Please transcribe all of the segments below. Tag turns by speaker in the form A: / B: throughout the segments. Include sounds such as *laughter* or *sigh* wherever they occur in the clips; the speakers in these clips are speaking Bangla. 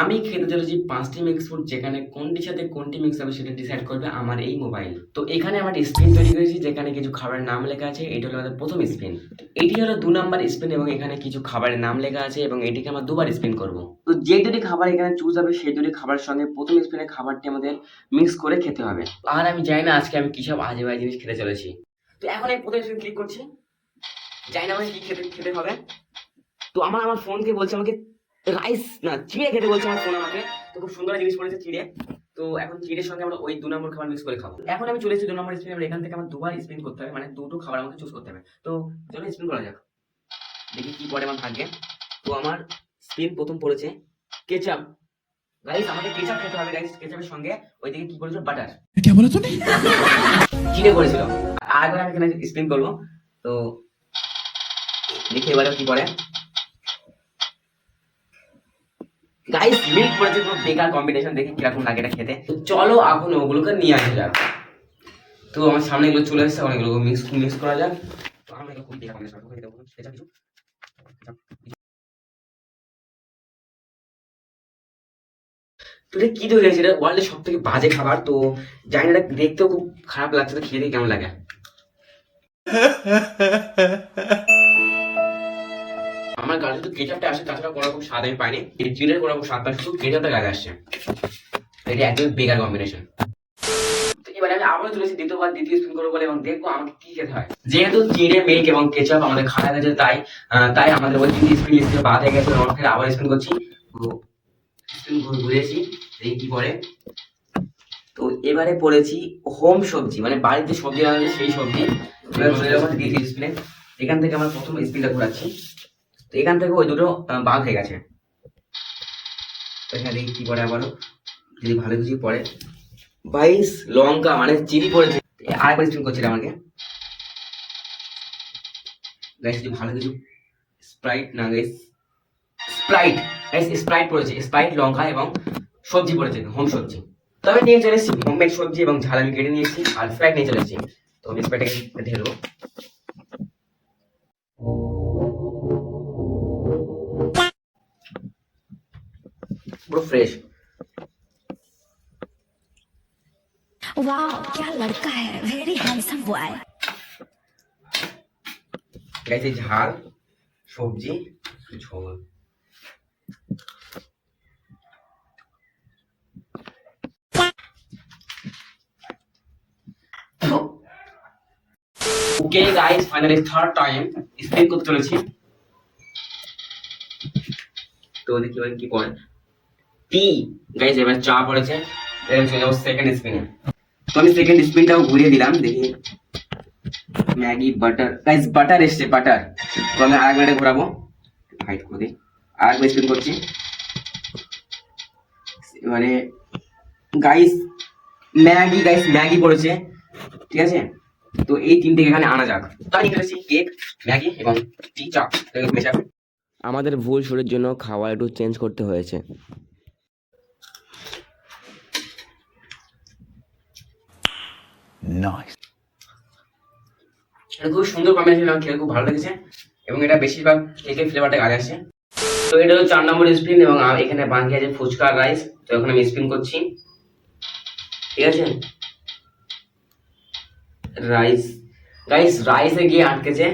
A: আমি খেতে চলেছি পাঁচটি মিক্স ফুড যেখানে কোনটির সাথে কোনটি মিক্স হবে সেটা ডিসাইড করবে আমার এই মোবাইল তো এখানে আমার স্পিন তৈরি করেছি, যেখানে কিছু খাবারের নাম লেখা আছে, এটা হলো আমাদের প্রথম স্পিন এটি হলো দু নাম্বার স্পিন এবং এখানে কিছু খাবারের নাম লেখা আছে এবং এটিকে আমরা দুবার স্পিন করব। তো যে দুটি খাবার এখানে চুজ হবে, সেই দুটি খাবারের সঙ্গে প্রথম স্পিনের খাবারটি আমাদের মিক্স করে খেতে হবে। আর আমি জানি না আজকে আমি কিসব আজে বাজে জিনিস খেতে চলেছি। তো এখন এই প্রথম স্পিন ক্লিক করছি। জানি না আমাকে কি খেতে খেতে হবে। তো আমার আমার ফোনকে বলছে আমাকে রাইস না চিড়ে খেতে বলছে আমার ফোন আমাকে। তো খুব সুন্দর জিনিস পড়েছে চিড়ে। তো এখন চিড়ের সঙ্গে আমরা ওই দু নম্বর খাবার মিক্স করে খাব। এখন আমি চলেছি দু নম্বর স্পিন এখান থেকে আমার দুবার স্পিন করতে হবে। মানে দুটো খাবার আমাকে চুজ করতে হবে। তো চলো স্পিন করা যাক। দেখি কি পরে আমার থাকবে তো আমার স্পিন প্রথম পড়েছে কেচাপ গাইস আমাকে কেচাপ খেতে হবে গাইস কেচাপের সঙ্গে। ওইদিকে কি করেছিল? বাটার
B: বলে তুমি
A: চিড়ে করেছিল। আগে আমি এখানে স্পিন করব। তো দেখি এবারে কি পড়ে। গাইস মিল্ক পড়েছে পুরো বেকার কম্বিনেশন দেখি কীরকম লাগে এটা খেতে। চলো এখন ওগুলোকে নিয়ে আসা যাক। তো আমার সামনে এগুলো চলে এসেছে অনেকগুলো মিক্স মিক্স করা যাক। আমরা এগুলো খুব বেকার কম্বিনেশন করে দেবো। সেটা কিছু। এটা কি এটা ওয়ার্ল্ডের সব থেকে বাজে খাবার। তো জানি না দেখতেও খুব খারাপ লাগছে। তো খেয়ে কেমন লাগে। *laughs* আমার গালে শুধু কেচাপটা আসে, তাছাড়া কোনো রকম স্বাদ আমি পাইনি। এই চিনের কোনো রকম স্বাদ পাই শুধু কেচাপটা গালে আসছে। এটা একদম বেকার কম্বিনেশন এবারে আমি আবারও চলেছি দ্বিতীয়বার, দ্বিতীয় স্পিন করব বলে, এবং দেখব আমাকে কি খেতে হয়। যেহেতু চিড়ে মিল্ক এবং কেচাপ আমাদের খাওয়া গেছে, তাই তাই আমাদের ওই তিনটি স্পিন লিস্ট বাদ হয়ে গেছে, এবং আবার স্পিন করছি। স্পিন ঘুরেছি এই কি পরে তো এবারে পড়েছি হোম সবজি মানে বাড়িতে সবজি রান্না সেই সবজি। দ্বিতীয় স্পিনে এখান থেকে আমার প্রথম স্পিনটা ঘোরাচ্ছি। তো এখান থেকে ওই দুটো বাদ হয়ে গেছে। এখানে দেখি কি পড়ে আবারও যদি ভালো কিছু পড়ে। বাইশ লঙ্কা মানে চিনি পড়েছে। আরেকবার স্পিন করছিল আমাকে। গাইস যদি ভালো কিছু স্প্রাইট না গাইস স্প্রাইট গাইস স্প্রাইট পড়েছে। স্প্রাইট লঙ্কা এবং সবজি পড়েছে, হোম সবজি। তবে নিয়ে চলে এসেছি। হোমমেড সবজি এবং ঝাল আমি কেটে নিয়ে এসেছি, আর স্প্রাইট নিয়ে চলে এসেছি। তো আমি স্প্রাইটটাকে ঢেলে পুরো ফ্রেশ
C: वाह क्या लड़का है वेरी हैंडसम बॉय
A: গাইছে ঝাল সবজি ঝোল okay guys finally third time spin করতে চলেছি তো দেখি এবার কি পড়ে টি গাইস এবার চা পড়েছে। এবার চলে যাব সেকেন্ড স্পিনে তো আমি সেকেন্ড স্পিনটাও ঘুরিয়ে দিলাম, দেখি। ম্যাগি বাটার গাইস বাটার এসছে বাটার তো আমি আরেক মিনিটে ঘোরাবো। হাইট করে দিই। আরেকবার স্পিন করছি। এবারে গাইস ম্যাগি গাইস ম্যাগি পড়েছে। ঠিক আছে? তো এই তিনটে এখানে আনা যাক। তো আমি করেছি কেক ম্যাগি এবং টি চা। মেশাবো আমাদের ভুল শুরুর জন্য খাবার একটু চেঞ্জ করতে হয়েছে।
B: নাইস
A: এটা খুব সুন্দর কম্বিনেশন খেলে খুব ভালো লেগেছে। এবং এটা বেশিরভাগ কেকের ফ্লেভারটা আগে আসে। তো এটা হলো চার নম্বর স্পিন এবং এখানে বাকি আছে ফুচকা রাইস তো এখন আমি স্পিন করছি। ঠিক আছে? রাইস রাইস রাইসে গিয়ে আটকেছে।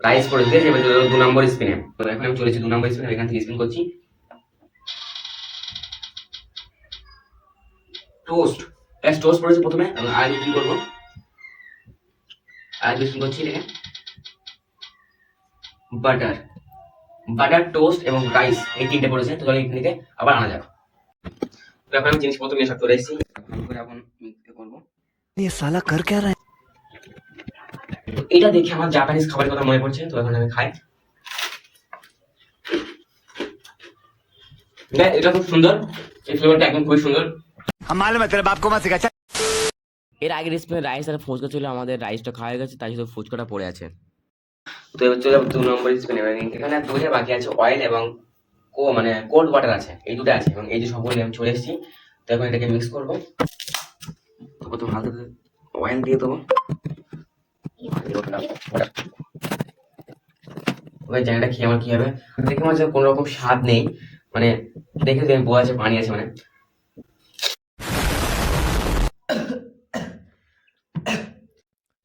A: রাইস করে এবার চলে দু নম্বর স্পিনে তো এখন আমি চলেছি দু নম্বর স্পিনে এখান থেকে স্পিন করছি। টোস্ট গ্যাস টোস্ট পড়েছে প্রথমে আমি আয় মিশ্রণ করব। আয় মিশ্রণ করছি এটাকে বাটার বাটার টোস্ট এবং রাইস এই তিনটে পড়েছে তো চলো এখান থেকে আবার আনা যাক। এখন আমি জিনিসপত্র নিয়ে সব চলে এখন করব?
B: সালা কর কে
A: রা এটা দেখে আমার জাপানিজ খাবারের কথা মনে পড়ছে তো এখন আমি খাই। এটা খুব সুন্দর এই ফ্লেভারটা একদম খুবই সুন্দর।
B: हम मालूम है तेरे बाप को मत सिखा चल।
A: এর আগের স্পিনে রাইস আর ফুচকা ছিল আমাদের রাইসটা খাওয়া হয়ে গেছে তাই শুধু ফুচকাটা পড়ে আছে তো এবার চলে যাবো দু নম্বর স্পিনে এখানে দুটো বাকি আছে অয়েল এবং কো মানে কোল্ড ওয়াটার আছে এই দুটো আছে এবং এই যে সবগুলো আমি চলে এসেছি তো এখন এটাকে মিক্স করবো তো প্রথম হালকা অয়েল দিয়ে দেবো ওই জায়গাটা খেয়ে আমার কি হবে দেখে আমার যে কোনো রকম স্বাদ নেই মানে দেখে আমি বোঝা আছে পানি আছে মানে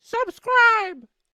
D: subscribe